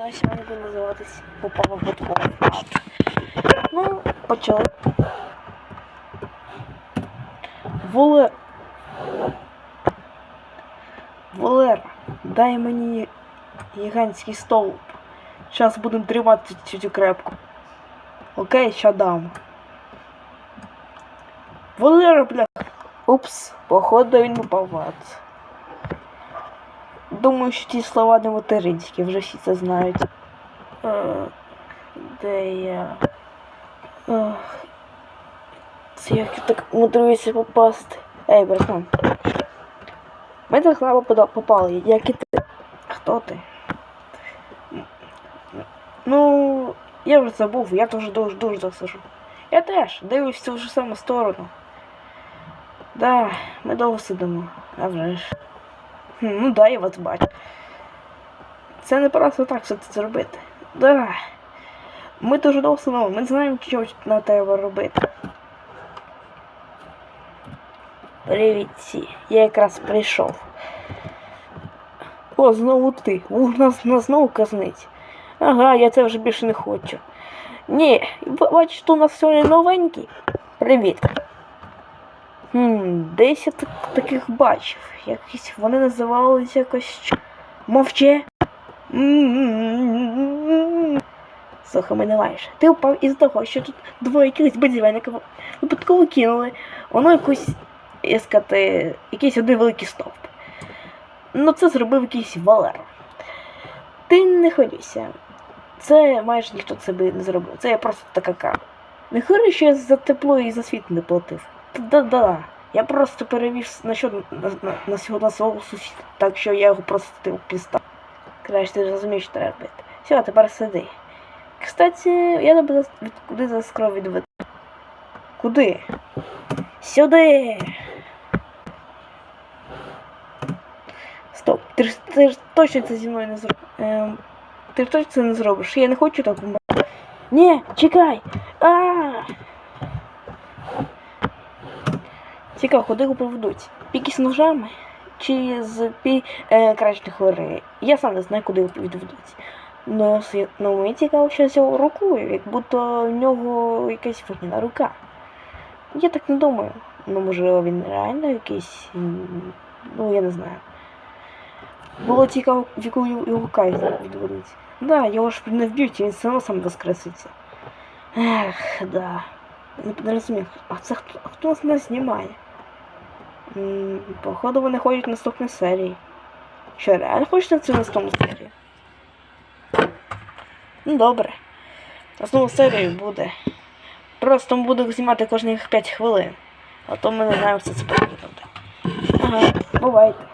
Давай сьогодні буде називатись Попава Будкова. Ну, почали. Воле... Валера, дай мені гігантський стовп. Зараз будемо тримати цю крепку. Окей, ща дам. Валера, бля. Упс, походу він попав в ад. Думаю, що ті слова не материнські, вже всі це знають. Е, де я? Ах. Це як так мудруюся попасти. Ей, братан. Ми так слабо попали, як і ти. Хто ти? Ну, я вже забув, я теж дуже дуже засажу. Я теж дивлюсь в цю ж саму сторону. Да, ми довго сидимо, а вже ж. Ну да, я вас бачу. Це не просто так все це зробити. Да. Ми дуже довго ми знаємо, що на треба робити. Привіт, всі. Я якраз прийшов. О, знову ти. У нас, нас знову казнить. Ага, я це вже більше не хочу. Ні, бачиш, у нас сьогодні новенький. Привіт. Хм, десь я так, таких бачив. Якісь вони називалися якось. Мовче. Слухай, мене маєш. Ти впав із того, що тут двоє якихось будівельників випадково кинули. Воно якусь, як сказати, якийсь один великий стовп. Ну це зробив якийсь Валер. Ти не хвилюйся. Це майже ніхто це би не зробив. Це я просто така кара. Не хвилюй, що я за тепло і за світ не платив. Да-да. Я просто перевів на що на, на, на, сього- свого сусіда, так що я його просто пістав. Краще ти розумієш, що треба робити. Все, тепер сиди. Кстати, я тебе куди за скров відведу. Куди? Сюди. Стоп, ти ж, ти ж точно це зі мною не зробиш. Ем, ти ж точно це не зробиш. Я не хочу так померти. Ні, чекай! А! Цікаво, куди його поведуть? Піки з ножами? Чи з пі... е, кращих хвилин? Я сам не знаю, куди його відведуть. Ну, с- ну мені цікаво, що з його рукою, як будто в нього якась вогняна рука. Я так не думаю. Ну, можливо, він реально якийсь. Ну, я не знаю. Було цікаво, в яку його казнь відведуть. Да, його ж не вб'ють, він все одно сам воскреситься. Ех, да. Не, розумію, а це хто, хто нас знімає? М, Походу вони ходять в наступній серії. Що, реально на цю наступну серію? Ну добре. Наступну серію буде. Просто буду знімати кожних 5 хвилин. А то ми не знаємо, що це буде. Ага, бувайте.